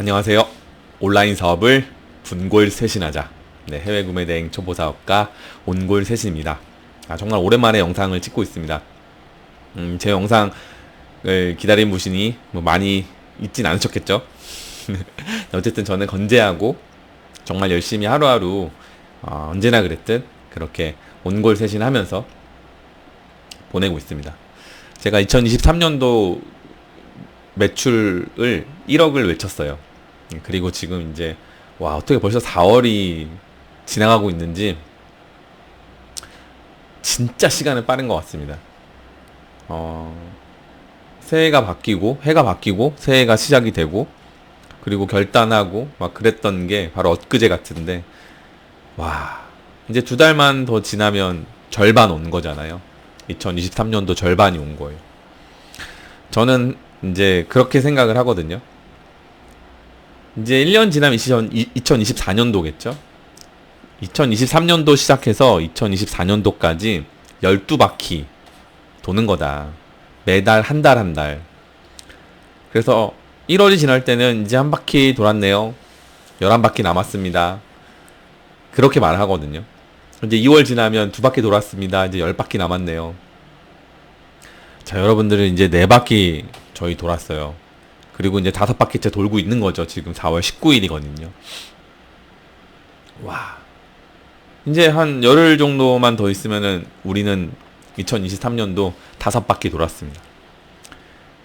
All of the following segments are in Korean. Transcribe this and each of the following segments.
안녕하세요. 온라인 사업을 분골 쇄신하자. 네, 해외 구매 대행 초보 사업가 온골 쇄신입니다. 아, 정말 오랜만에 영상을 찍고 있습니다. 음, 제 영상을 기다린 분이 뭐 많이 있진 않으셨겠죠? 어쨌든 저는 건재하고 정말 열심히 하루하루 어, 언제나 그랬듯 그렇게 온골 쇄신하면서 보내고 있습니다. 제가 2023년도 매출을 1억을 외쳤어요. 그리고 지금 이제 와 어떻게 벌써 4월이 지나가고 있는지 진짜 시간은 빠른 것 같습니다. 어, 새해가 바뀌고 해가 바뀌고 새해가 시작이 되고 그리고 결단하고 막 그랬던 게 바로 엊그제 같은데 와 이제 두 달만 더 지나면 절반 온 거잖아요. 2023년도 절반이 온 거예요. 저는 이제 그렇게 생각을 하거든요. 이제 1년 지나면 2024년도겠죠? 2023년도 시작해서 2024년도까지 12바퀴 도는 거다. 매달 한 달 한 달. 그래서 1월이 지날 때는 이제 한 바퀴 돌았네요. 11바퀴 남았습니다. 그렇게 말하거든요. 이제 2월 지나면 두 바퀴 돌았습니다. 이제 10바퀴 남았네요. 자, 여러분들은 이제 네 바퀴 저희 돌았어요. 그리고 이제 다섯 바퀴째 돌고 있는 거죠. 지금 4월 19일이거든요. 와. 이제 한 열흘 정도만 더 있으면은 우리는 2023년도 다섯 바퀴 돌았습니다.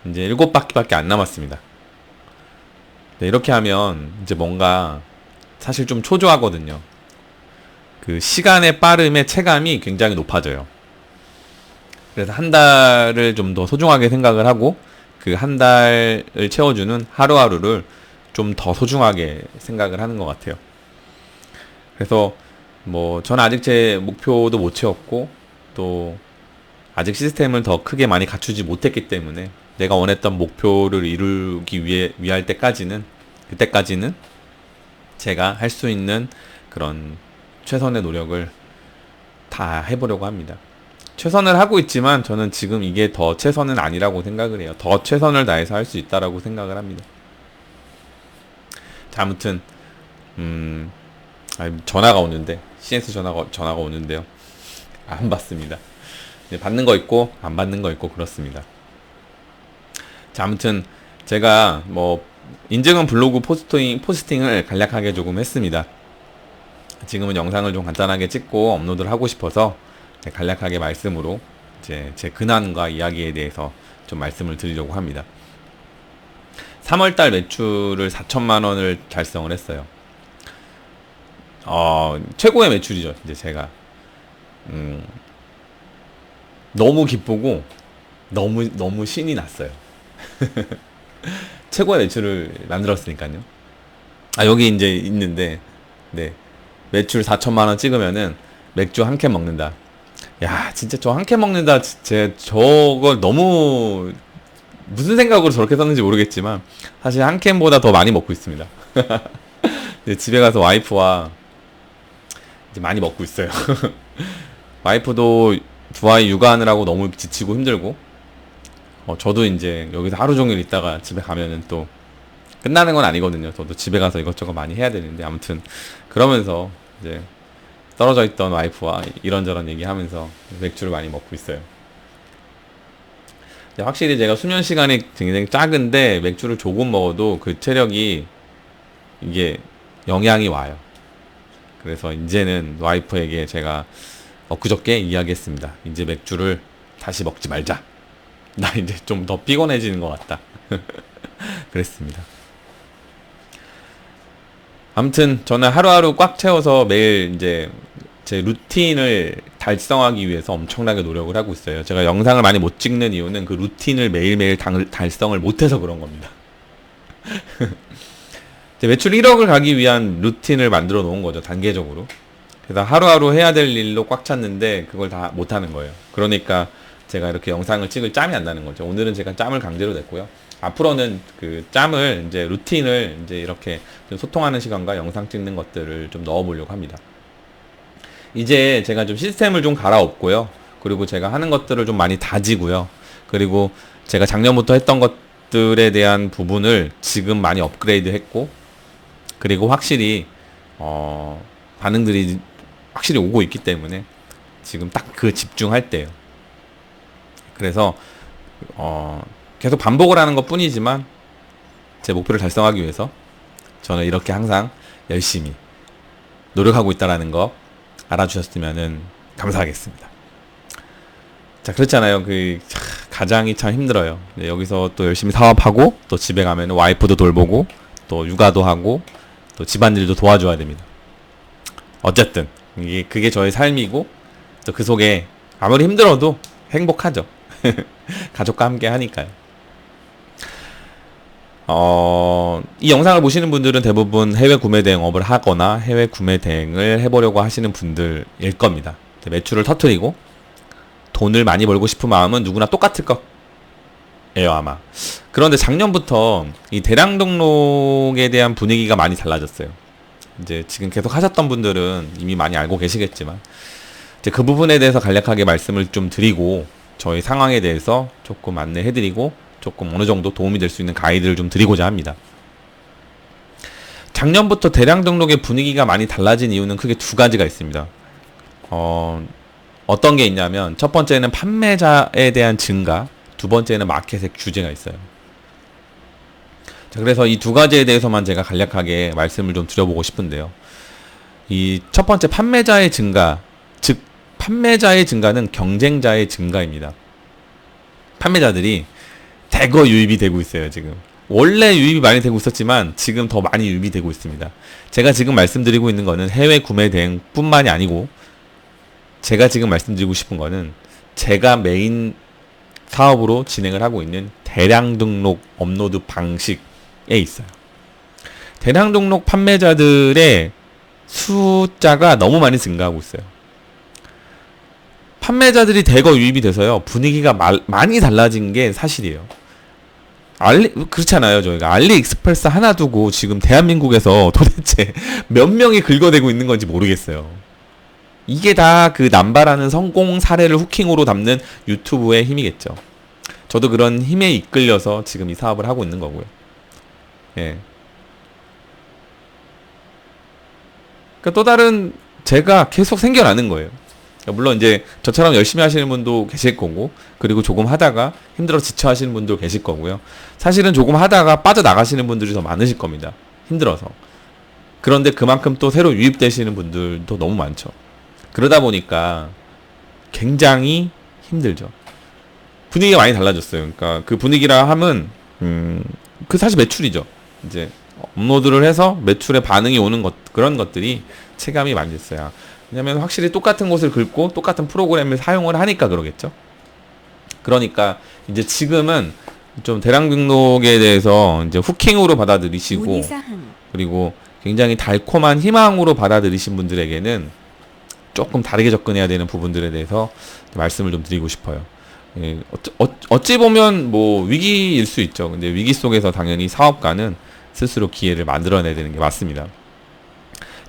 이제 일곱 바퀴밖에 안 남았습니다. 네, 이렇게 하면 이제 뭔가 사실 좀 초조하거든요. 그 시간의 빠름의 체감이 굉장히 높아져요. 그래서 한 달을 좀 더 소중하게 생각을 하고 그 한 달을 채워주는 하루하루를 좀 더 소중하게 생각을 하는 것 같아요. 그래서 뭐 저는 아직 제 목표도 못 채웠고 또 아직 시스템을 더 크게 많이 갖추지 못했기 때문에 내가 원했던 목표를 이루기 위해 위할 때까지는 그때까지는 제가 할 수 있는 그런 최선의 노력을 다 해보려고 합니다. 최선을 하고 있지만 저는 지금 이게 더 최선은 아니라고 생각을 해요. 더 최선을 다해서 할 수 있다라고 생각을 합니다. 자, 아무튼 음, 전화가 오는데 CS 전화가 전화가 오는데요. 안 받습니다. 네, 받는 거 있고 안 받는 거 있고 그렇습니다. 자, 아무튼 제가 뭐 인증은 블로그 포스팅 포스팅을 간략하게 조금 했습니다. 지금은 영상을 좀 간단하게 찍고 업로드를 하고 싶어서 네, 간략하게 말씀으로 이제 제 근황과 이야기에 대해서 좀 말씀을 드리려고 합니다. 3월달 매출을 4천만 원을 달성을 했어요. 어, 최고의 매출이죠, 이제 제가. 음, 너무 기쁘고, 너무, 너무 신이 났어요. 최고의 매출을 만들었으니까요. 아, 여기 이제 있는데, 네. 매출 4천만 원 찍으면은 맥주 한 캔 먹는다. 야, 진짜 저 한 캔 먹는다. 제 저걸 너무 무슨 생각으로 저렇게 썼는지 모르겠지만 사실 한 캔보다 더 많이 먹고 있습니다. 집에 가서 와이프와 이제 많이 먹고 있어요. 와이프도 두 아이 육아하느라고 너무 지치고 힘들고 어, 저도 이제 여기서 하루 종일 있다가 집에 가면은 또 끝나는 건 아니거든요. 저도 집에 가서 이것저것 많이 해야 되는데 아무튼 그러면서 이제 떨어져 있던 와이프와 이런저런 얘기하면서 맥주를 많이 먹고 있어요. 확실히 제가 수면 시간이 굉장히 작은데 맥주를 조금 먹어도 그 체력이 이게 영향이 와요. 그래서 이제는 와이프에게 제가 엊그저께 이야기했습니다. 이제 맥주를 다시 먹지 말자. 나 이제 좀 더 피곤해지는 것 같다. 그랬습니다. 아무튼 저는 하루하루 꽉 채워서 매일 이제 제 루틴을 달성하기 위해서 엄청나게 노력을 하고 있어요. 제가 영상을 많이 못 찍는 이유는 그 루틴을 매일매일 달, 달성을 못해서 그런 겁니다. 매출 1억을 가기 위한 루틴을 만들어 놓은 거죠, 단계적으로. 그래서 하루하루 해야 될 일로 꽉 찼는데 그걸 다 못하는 거예요. 그러니까 제가 이렇게 영상을 찍을 짬이 안 나는 거죠. 오늘은 제가 짬을 강제로 냈고요. 앞으로는 그 짬을 이제 루틴을 이제 이렇게 소통하는 시간과 영상 찍는 것들을 좀 넣어보려고 합니다. 이제 제가 좀 시스템을 좀 갈아엎고요. 그리고 제가 하는 것들을 좀 많이 다지고요. 그리고 제가 작년부터 했던 것 것들에 대한 부분을 지금 많이 업그레이드 했고 그리고 확실히 어 반응들이 확실히 오고 있기 때문에 지금 딱 그 집중할 때예요. 그래서 어 계속 반복을 하는 것 뿐이지만 제 목표를 달성하기 위해서 저는 이렇게 항상 열심히 노력하고 있다라는 거 알아주셨으면 감사하겠습니다. 자, 그렇잖아요. 그, 차, 가장이 참 힘들어요. 네, 여기서 또 열심히 사업하고, 또 집에 가면 와이프도 돌보고, 또 육아도 하고, 또 집안일도 도와줘야 됩니다. 어쨌든, 이게, 그게 저의 삶이고, 또 그 속에 아무리 힘들어도 행복하죠. 가족과 함께 하니까요. 어, 이 영상을 보시는 분들은 대부분 해외 구매 대행업을 하거나 해외 구매 대행을 해보려고 하시는 분들일 겁니다. 매출을 터트리고 돈을 많이 벌고 싶은 마음은 누구나 똑같을 거예요, 아마. 그런데 작년부터 이 대량 등록에 대한 분위기가 많이 달라졌어요. 이제 지금 계속 하셨던 분들은 이미 많이 알고 계시겠지만, 이제 그 부분에 대해서 간략하게 말씀을 좀 드리고, 저희 상황에 대해서 조금 안내해드리고, 조금 어느 정도 도움이 될 수 있는 가이드를 좀 드리고자 합니다. 작년부터 대량 등록의 분위기가 많이 달라진 이유는 크게 두 가지가 있습니다. 어, 어떤 게 있냐면 첫 번째는 판매자에 대한 증가, 두 번째는 마켓의 규제가 있어요. 자, 그래서 이 두 가지에 대해서만 제가 간략하게 말씀을 좀 드려보고 싶은데요. 이 첫 번째 판매자의 증가, 즉 판매자의 증가는 경쟁자의 증가입니다. 판매자들이 대거 유입이 되고 있어요, 지금. 원래 유입이 많이 되고 있었지만 지금 더 많이 유입이 되고 있습니다. 제가 지금 말씀드리고 있는 거는 해외 구매 대행뿐만이 아니고 제가 지금 말씀드리고 싶은 거는 제가 메인 사업으로 진행을 하고 있는 대량 등록 업로드 방식에 있어요. 대량 등록 판매자들의 숫자가 너무 많이 증가하고 있어요. 판매자들이 대거 유입이 돼서요. 분위기가 말, 많이 달라진 게 사실이에요. 알리 그렇잖아요 저희가 알리익스프레스 하나 두고 지금 대한민국에서 도대체 몇 명이 긁어대고 있는 건지 모르겠어요. 이게 다 그 남발하는 성공 사례를 후킹으로 담는 유튜브의 힘이겠죠. 저도 그런 힘에 이끌려서 지금 이 사업을 하고 있는 거고요. 예. 그러니까 다른 제가 계속 생겨나는 거예요. 물론 이제 저처럼 열심히 하시는 분도 계실 거고 그리고 조금 하다가 힘들어 지쳐 하시는 분도 계실 거고요. 사실은 조금 하다가 빠져나가시는 분들이 더 많으실 겁니다. 힘들어서. 그런데 그만큼 또 새로 유입되시는 분들도 너무 많죠. 그러다 보니까 굉장히 힘들죠. 분위기가 많이 달라졌어요. 그러니까 그 분위기라 함은 음, 그 사실 매출이죠. 이제 업로드를 해서 매출에 반응이 오는 것 그런 것들이 체감이 많이 됐어요. 왜냐면 확실히 똑같은 곳을 긁고 똑같은 프로그램을 사용을 하니까 그러겠죠. 그러니까 이제 지금은 좀 대량 등록에 대해서 이제 후킹으로 받아들이시고 그리고 굉장히 달콤한 희망으로 받아들이신 분들에게는 조금 다르게 접근해야 되는 부분들에 대해서 말씀을 좀 드리고 싶어요. 예, 어찌, 보면 뭐 위기일 수 있죠. 근데 위기 속에서 당연히 사업가는 스스로 기회를 만들어내야 되는 게 맞습니다.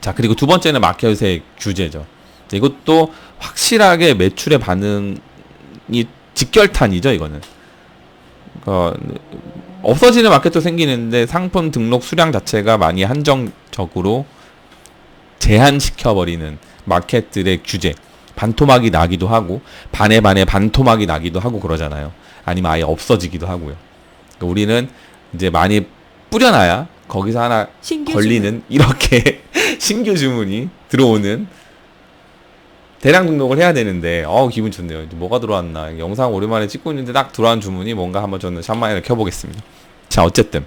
자, 그리고 두 번째는 마켓의 규제죠. 이것도 확실하게 매출의 반응이 직결탄이죠, 이거는. 어, 없어지는 마켓도 생기는데 상품 등록 수량 자체가 많이 한정적으로 제한시켜버리는 마켓들의 규제. 반토막이 나기도 하고, 반에 반에 반토막이 나기도 하고 그러잖아요. 아니면 아예 없어지기도 하고요. 그러니까 우리는 이제 많이 뿌려놔야 거기서 하나 걸리는. 이렇게 신규 주문이 들어오는 대량 등록을 해야 되는데 어 기분 좋네요. 뭐가 들어왔나 영상 오랜만에 찍고 있는데 딱 들어온 주문이 뭔가 한번 저는 샷마이를 켜보겠습니다. 자 어쨌든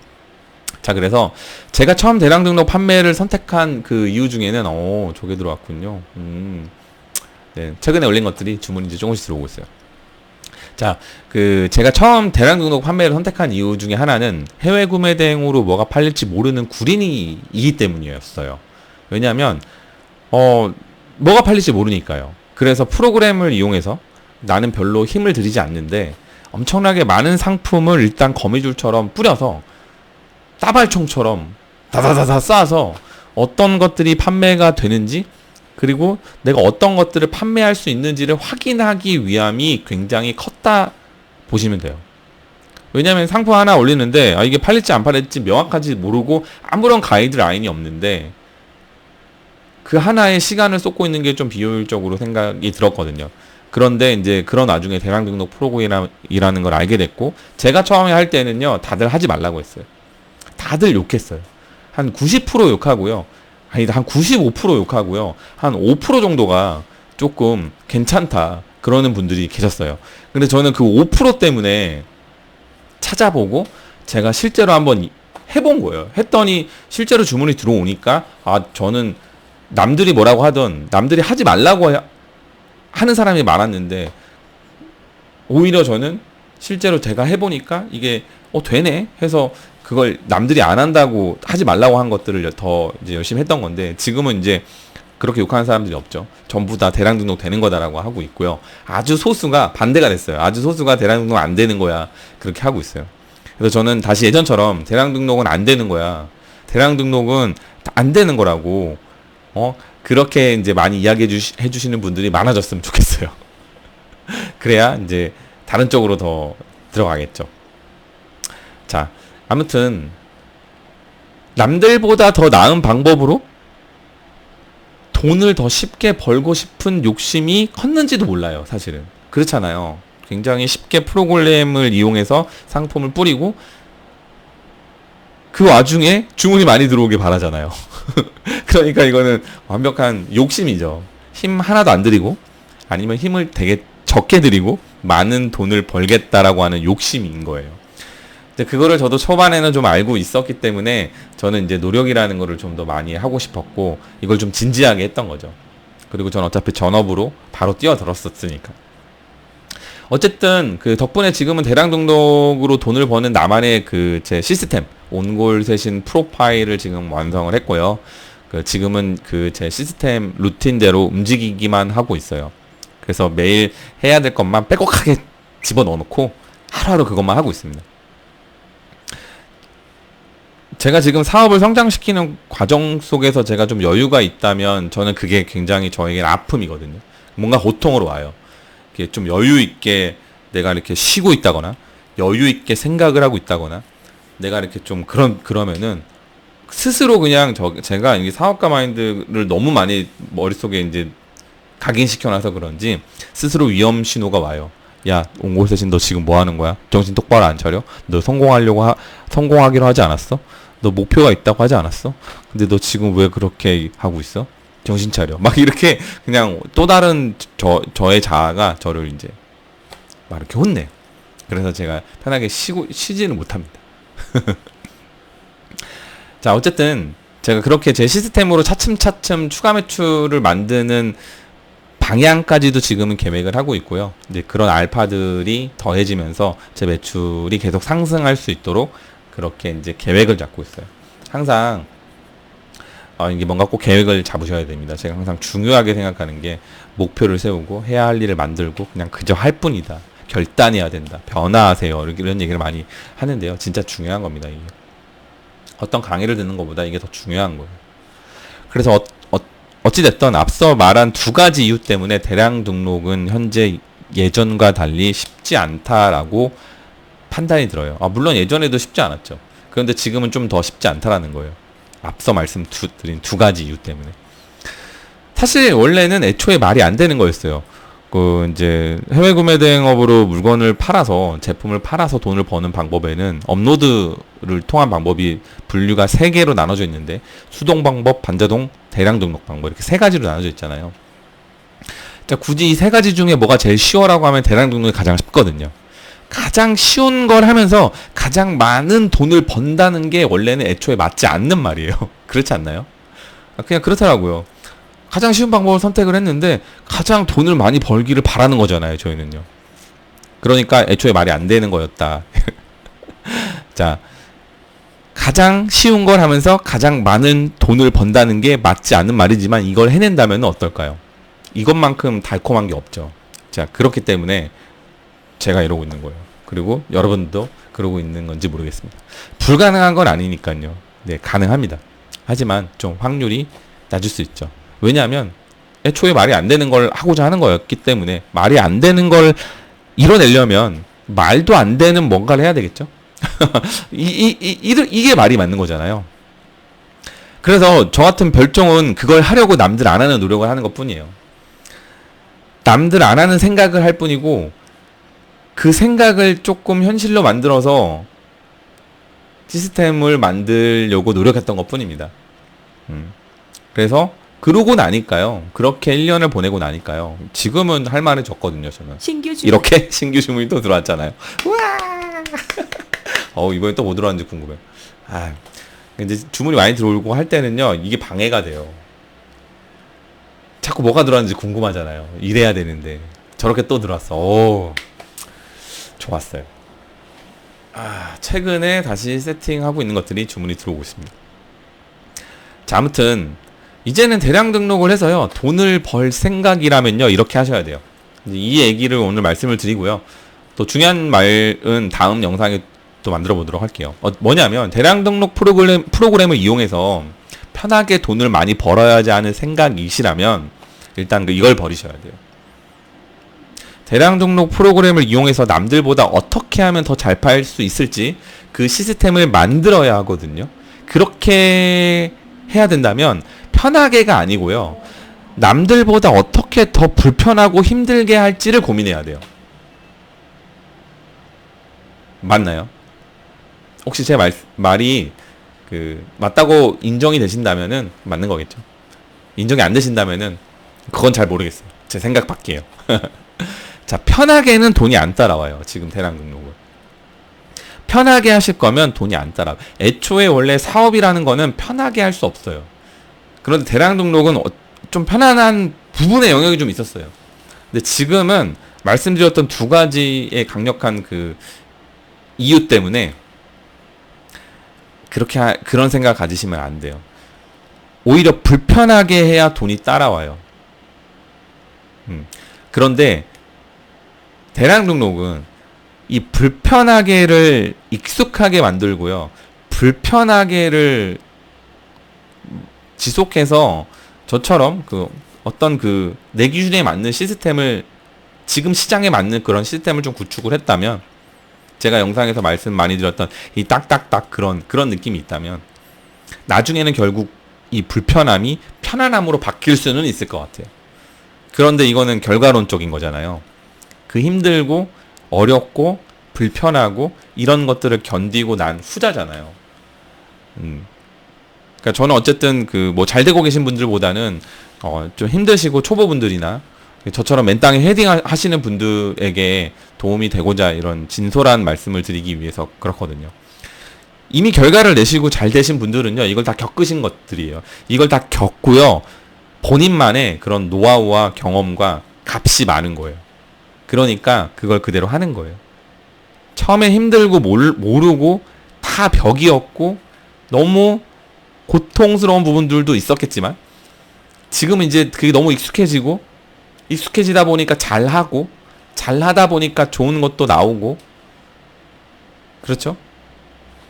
자 그래서 제가 처음 대량 등록 판매를 선택한 그 이유 중에는 어 저게 들어왔군요. 음. 네, 최근에 올린 것들이 주문이 이제 조금씩 들어오고 있어요. 자, 그 제가 처음 대량 등록 판매를 선택한 이유 중에 하나는 해외 구매 대행으로 뭐가 팔릴지 모르는 구린이이기 때문이었어요. 왜냐하면 어 뭐가 팔릴지 모르니까요. 그래서 프로그램을 이용해서 나는 별로 힘을 들이지 않는데 엄청나게 많은 상품을 일단 거미줄처럼 뿌려서 따발총처럼 다다다다 쏴서 어떤 것들이 판매가 되는지 그리고 내가 어떤 것들을 판매할 수 있는지를 확인하기 위함이 굉장히 컸다 보시면 돼요. 왜냐하면 상품 하나 올리는데 아 이게 팔릴지 안 팔릴지 명확하지 모르고 아무런 가이드라인이 없는데 그 하나의 시간을 쏟고 있는 게 좀 비효율적으로 생각이 들었거든요. 그런데 이제 그런 와중에 대량 등록 프로그램이라는 걸 알게 됐고 제가 처음에 할 때는요 다들 하지 말라고 했어요. 다들 욕했어요. 한 90% 욕하고요. 아니 한 95% 욕하고요. 한 5% 정도가 조금 괜찮다 그러는 분들이 계셨어요. 근데 저는 그 5% 때문에 찾아보고 제가 실제로 한번 해본 거예요. 했더니 실제로 주문이 들어오니까 아 저는 남들이 뭐라고 하던 남들이 하지 말라고 하는 사람이 많았는데 오히려 저는 실제로 제가 해보니까 이게 어 되네 해서 그걸 남들이 안 한다고 하지 말라고 한 것들을 더 이제 열심히 했던 건데 지금은 이제 그렇게 욕하는 사람들이 없죠. 전부 다 대량 등록 되는 거다라고 하고 있고요. 아주 소수가 반대가 됐어요. 아주 소수가 대량 등록 안 되는 거야. 그렇게 하고 있어요. 그래서 저는 다시 예전처럼 대량 등록은 안 되는 거야. 대량 등록은 안 되는 거라고. 어? 그렇게 이제 많이 이야기해 주시, 해주시는 분들이 많아졌으면 좋겠어요. 그래야 이제 다른 쪽으로 더 들어가겠죠. 자, 아무튼 남들보다 더 나은 방법으로 돈을 더 쉽게 벌고 싶은 욕심이 컸는지도 몰라요, 사실은. 그렇잖아요. 굉장히 쉽게 프로그램을 이용해서 상품을 뿌리고 그 와중에 주문이 많이 들어오길 바라잖아요. 그러니까 이거는 완벽한 욕심이죠. 힘 하나도 안 들이고 아니면 힘을 되게 적게 들이고 많은 돈을 벌겠다라고 하는 욕심인 거예요. 그거를 저도 초반에는 좀 알고 있었기 때문에 저는 이제 노력이라는 거를 좀 더 많이 하고 싶었고 이걸 좀 진지하게 했던 거죠. 그리고 전 어차피 전업으로 바로 뛰어들었었으니까. 어쨌든 그 덕분에 지금은 대량 등록으로 돈을 버는 나만의 그 제 시스템 온골 세신 프로파일을 지금 완성을 했고요. 그 지금은 그 제 시스템 루틴대로 움직이기만 하고 있어요. 그래서 매일 해야 될 것만 빼곡하게 집어 넣어 놓고 하루하루 그것만 하고 있습니다. 제가 지금 사업을 성장시키는 과정 속에서 제가 좀 여유가 있다면 저는 그게 굉장히 저에게는 아픔이거든요. 뭔가 고통으로 와요. 이게 좀 여유 있게 내가 이렇게 쉬고 있다거나 여유 있게 생각을 하고 있다거나 내가 이렇게 좀 그런 그러면은 스스로 그냥 저 제가 이 사업가 마인드를 너무 많이 머릿속에 이제 각인시켜 놔서 그런지 스스로 위험 신호가 와요. 야, 옹골세신 너 지금 뭐 하는 거야? 정신 똑바로 안 차려? 너 성공하려고 하, 성공하기로 하지 않았어? 너 목표가 있다고 하지 않았어? 근데 너 지금 왜 그렇게 하고 있어? 정신 차려. 막 이렇게 그냥 또 다른 저, 저의 자아가 저를 이제 막 이렇게 혼내. 그래서 제가 편하게 쉬고, 쉬지는 못합니다. 자, 어쨌든 제가 그렇게 제 시스템으로 차츰차츰 추가 매출을 만드는 방향까지도 지금은 계획을 하고 있고요. 이제 그런 알파들이 더해지면서 제 매출이 계속 상승할 수 있도록 그렇게 이제 계획을 잡고 있어요. 항상 어, 이게 뭔가 꼭 계획을 잡으셔야 됩니다. 제가 항상 중요하게 생각하는 게 목표를 세우고 해야 할 일을 만들고 그냥 그저 할 뿐이다. 결단해야 된다. 변화하세요. 이런 얘기를 많이 하는데요. 진짜 중요한 겁니다. 이게. 어떤 강의를 듣는 것보다 이게 더 중요한 거예요. 그래서 어, 어, 어찌됐든 앞서 말한 두 가지 이유 때문에 대량 등록은 현재 예전과 달리 쉽지 않다라고 판단이 들어요. 아, 물론 예전에도 쉽지 않았죠. 그런데 지금은 좀 더 쉽지 않다라는 거예요. 앞서 말씀드린 두 가지 이유 때문에. 사실 원래는 애초에 말이 안 되는 거였어요. 그 이제 해외 구매 대행업으로 물건을 팔아서 제품을 팔아서 돈을 버는 방법에는 업로드를 통한 방법이 분류가 세 개로 나눠져 있는데 수동 방법, 반자동, 대량 등록 방법 이렇게 세 가지로 나눠져 있잖아요. 자, 굳이 이 세 가지 중에 뭐가 제일 쉬워라고 하면 대량 등록이 가장 쉽거든요. 가장 쉬운 걸 하면서 가장 많은 돈을 번다는 게 원래는 애초에 맞지 않는 말이에요. 그렇지 않나요? 아, 그냥 그렇더라고요. 가장 쉬운 방법을 선택을 했는데 가장 돈을 많이 벌기를 바라는 거잖아요, 저희는요. 그러니까 애초에 말이 안 되는 거였다. 자, 가장 쉬운 걸 하면서 가장 많은 돈을 번다는 게 맞지 않는 말이지만 이걸 해낸다면 어떨까요? 이것만큼 달콤한 게 없죠. 자, 그렇기 때문에 제가 이러고 있는 거예요. 그리고 여러분도 그러고 있는 건지 모르겠습니다. 불가능한 건 아니니까요. 네, 가능합니다. 하지만 좀 확률이 낮을 수 있죠. 왜냐하면 애초에 말이 안 되는 걸 하고자 하는 거였기 때문에 말이 안 되는 걸 이뤄내려면 말도 안 되는 뭔가를 해야 되겠죠. 이, 이, 이, 이, 이게 말이 맞는 거잖아요. 그래서 저 같은 별종은 그걸 하려고 남들 안 하는 노력을 하는 것 뿐이에요. 남들 안 하는 생각을 할 뿐이고, 그 생각을 조금 현실로 만들어서 시스템을 만들려고 노력했던 것 뿐입니다. 음. 그래서 그러고 나니까요. 그렇게 1년을 보내고 나니까요. 지금은 할 말이 적거든요, 저는. 신규 주 이렇게 신규 주문이 또 들어왔잖아요. 우와! 어, 이번에 또 뭐 들어왔는지 궁금해. 아, 이제 주문이 많이 들어오고 할 때는요, 이게 방해가 돼요. 자꾸 뭐가 들어왔는지 궁금하잖아요. 이래야 되는데. 저렇게 또 들어왔어. 오, 좋았어요. 아, 최근에 다시 세팅하고 있는 것들이 주문이 들어오고 있습니다. 자, 아무튼, 이제는 대량 등록을 해서요, 돈을 벌 생각이라면요, 이렇게 하셔야 돼요. 이 얘기를 오늘 말씀을 드리고요. 또 중요한 말은 다음 영상에 또 만들어 보도록 할게요. 어, 뭐냐면 대량 등록 프로그램 프로그램을 이용해서 편하게 돈을 많이 벌어야지 하는 생각이시라면 일단 그 이걸 버리셔야 돼요. 대량 등록 프로그램을 이용해서 남들보다 어떻게 하면 더 잘 팔 수 있을지 그 시스템을 만들어야 하거든요. 그렇게 해야 된다면 편하게가 아니고요. 남들보다 어떻게 더 불편하고 힘들게 할지를 고민해야 돼요. 맞나요? 혹시 제 말, 말이 그 맞다고 인정이 되신다면은 맞는 거겠죠. 인정이 안 되신다면은 그건 잘 모르겠어요. 제 생각 밖이에요. 자, 편하게는 돈이 안 따라와요. 지금 대량 등록은. 편하게 하실 거면 돈이 안 따라와요. 애초에 원래 사업이라는 거는 편하게 할 수 없어요. 그런데 대량 등록은 어- 좀 편안한 부분의 영역이 좀 있었어요. 근데 지금은 말씀드렸던 두 가지의 강력한 그 이유 때문에 그렇게 하- 그런 생각 가지시면 안 돼요. 오히려 불편하게 해야 돈이 따라와요. 음. 그런데 대량 등록은 이 불편하게를 익숙하게 만들고요. 불편하게를 지속해서 저처럼 그 어떤 그 내 기준에 맞는 시스템을 지금 시장에 맞는 그런 시스템을 좀 구축을 했다면 제가 영상에서 말씀 많이 드렸던 이 딱딱딱 그런 그런 느낌이 있다면 나중에는 결국 이 불편함이 편안함으로 바뀔 수는 있을 것 같아요. 그런데 이거는 결과론적인 거잖아요. 그 힘들고 어렵고 불편하고 이런 것들을 견디고 난 후자잖아요. 음. 그러니까 저는 어쨌든 그 뭐 잘 되고 계신 분들보다는 어 좀 힘드시고 초보분들이나 저처럼 맨땅에 헤딩 하- 하시는 분들에게 도움이 되고자 이런 진솔한 말씀을 드리기 위해서 그렇거든요. 이미 결과를 내시고 잘 되신 분들은요, 이걸 다 겪으신 것들이에요. 이걸 다 겪고요, 본인만의 그런 노하우와 경험과 값이 많은 거예요. 그러니까 그걸 그대로 하는 거예요. 처음에 힘들고 몰, 모르고 다 벽이었고 너무 고통스러운 부분들도 있었겠지만 지금 이제 그게 너무 익숙해지고 익숙해지다 보니까 잘하고 잘하다 보니까 좋은 것도 나오고 그렇죠?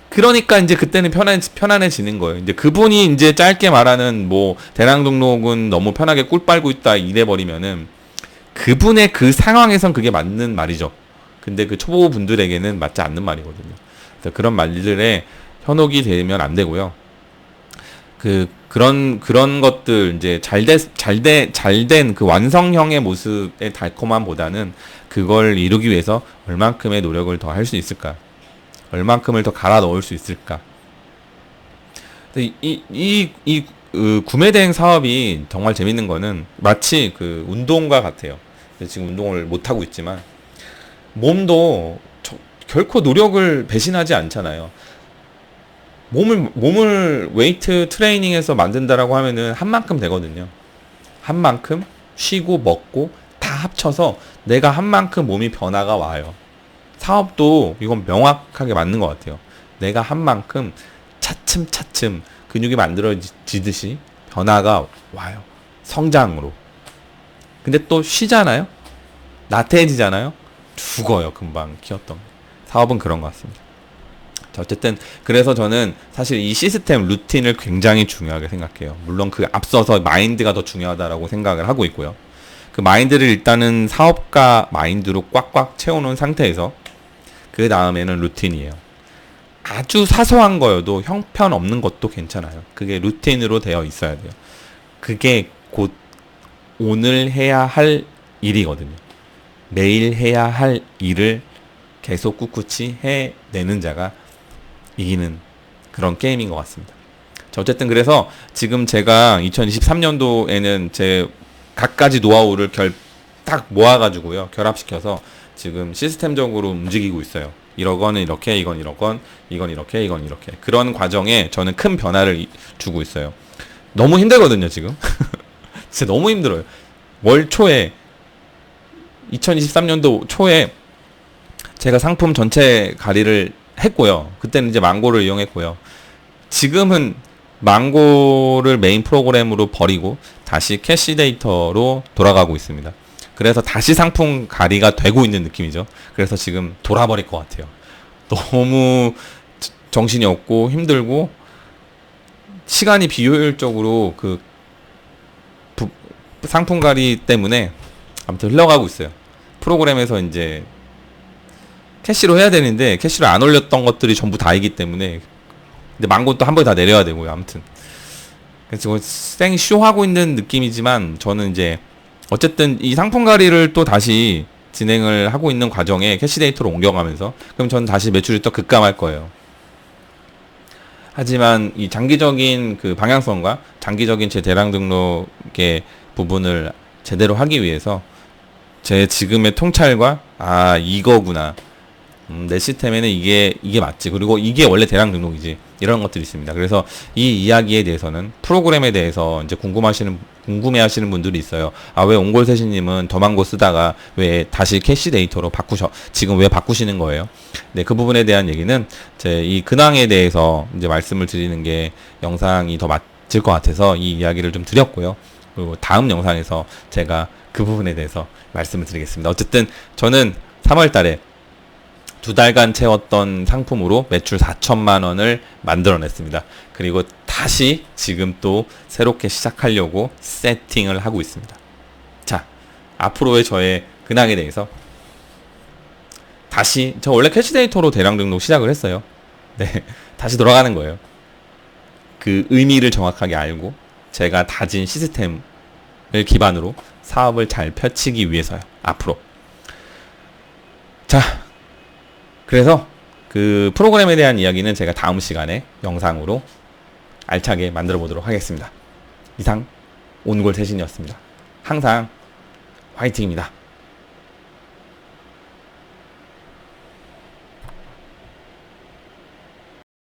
그러니까 이제 그때는 편안, 편안해지는 거예요. 이제 그분이 이제 짧게 말하는 뭐 대량 등록은 너무 편하게 꿀 빨고 있다 이래 버리면은 그분의 그 상황에선 그게 맞는 말이죠. 근데 그 초보 분들에게는 맞지 않는 말이거든요. 그래서 그런 말들에 현혹이 되면 안 되고요. 그 그런 그런 것들 이제 잘돼잘돼 잘된 그 완성형의 모습의 달콤함보다는 그걸 이루기 위해서 얼만큼의 노력을 더 할 수 있을까? 얼만큼을 더 갈아 넣을 수 있을까? 이이이이 구매 대행 사업이 정말 재밌는 거는 마치 그 운동과 같아요. 지금 운동을 못 하고 있지만 몸도 저- 결코 노력을 배신하지 않잖아요. 몸을 몸을 웨이트 트레이닝에서 만든다라고 하면은 한 만큼 되거든요. 한 만큼 쉬고 먹고 다 합쳐서 내가 한 만큼 몸이 변화가 와요. 사업도 이건 명확하게 맞는 것 같아요. 내가 한 만큼 차츰차츰 근육이 만들어지듯이 변화가 와요. 성장으로. 근데 또 쉬잖아요? 나태해지잖아요? 죽어요, 금방 키웠던. 거. 사업은 그런 것 같습니다. 자, 어쨌든, 그래서 저는 사실 이 시스템, 루틴을 굉장히 중요하게 생각해요. 물론 그 앞서서 마인드가 더 중요하다라고 생각을 하고 있고요. 그 마인드를 일단은 사업가 마인드로 꽉꽉 채워놓은 상태에서 그 다음에는 루틴이에요. 아주 사소한 거여도 형편 없는 것도 괜찮아요. 그게 루틴으로 되어 있어야 돼요. 그게 곧 오늘 해야 할 일이거든요. 매일 해야 할 일을 계속 꿋꿋이 해내는 자가 이기는 그런 게임인 것 같습니다. 자, 어쨌든 그래서 지금 제가 2023년도에는 제 각가지 노하우를 결 딱 모아가지고요 결합시켜서 지금 시스템적으로 움직이고 있어요. 이러건 이렇게, 이건 이러건, 이건 이렇게, 이건 이렇게. 그런 과정에 저는 큰 변화를 이- 주고 있어요. 너무 힘들거든요, 지금. 진짜 너무 힘들어요. 월 초에 2023년도 초에 제가 상품 전체 가리를 했고요. 그때는 이제 망고를 이용했고요. 지금은 망고를 메인 프로그램으로 버리고 다시 캐시 데이터로 돌아가고 있습니다. 그래서 다시 상품 가리가 되고 있는 느낌이죠. 그래서 지금 돌아버릴 것 같아요. 너무 저- 정신이 없고 힘들고 시간이 비효율적으로 그 부- 상품 가리 때문에 아무튼 흘러가고 있어요. 프로그램에서 이제 캐시로 해야 되는데 캐시로 안 올렸던 것들이 전부 다이기 때문에 근데 망고는 또 한 번에 다 내려야 되고요. 아무튼 그래서 생쇼 하고 있는 느낌이지만 저는 이제 어쨌든 이 상품 가리를 또 다시 진행을 하고 있는 과정에 캐시 데이터로 옮겨가면서 그럼 저는 다시 매출이 또 급감할 거예요. 하지만 이 장기적인 그 방향성과 장기적인 제 대량 등록의 부분을 제대로 하기 위해서 제 지금의 통찰과 아 이거구나 음, 내 시스템에는 이게 이게 맞지 그리고 이게 원래 대량 등록이지 이런 것들이 있습니다. 그래서 이 이야기에 대해서는 프로그램에 대해서 이제 궁금하시는 궁금해하시는 분들이 있어요. 아 왜 옹골세시님은 더망고 쓰다가 왜 다시 캐시 데이터로 바꾸셔 지금 왜 바꾸시는 거예요? 네 그 부분에 대한 얘기는 제 이 근황에 대해서 이제 말씀을 드리는 게 영상이 더 맞을 것 같아서 이 이야기를 좀 드렸고요. 그리고 다음 영상에서 제가 그 부분에 대해서 말씀을 드리겠습니다. 어쨌든 저는 3월 달에 두 달간 채웠던 상품으로 매출 4천만 원을 만들어냈습니다. 그리고 다시 지금 또 새롭게 시작하려고 세팅을 하고 있습니다. 자, 앞으로의 저의 근황에 대해서 다시 저 원래 캐시 데이터로 대량 등록 시작을 했어요. 네, 다시 돌아가는 거예요. 그 의미를 정확하게 알고 제가 다진 시스템을 기반으로 사업을 잘 펼치기 위해서요. 앞으로. 자, 그래서 그 프로그램에 대한 이야기는 제가 다음 시간에 영상으로 알차게 만들어 보도록 하겠습니다. 이상 온골 세신이었습니다. 항상 화이팅입니다.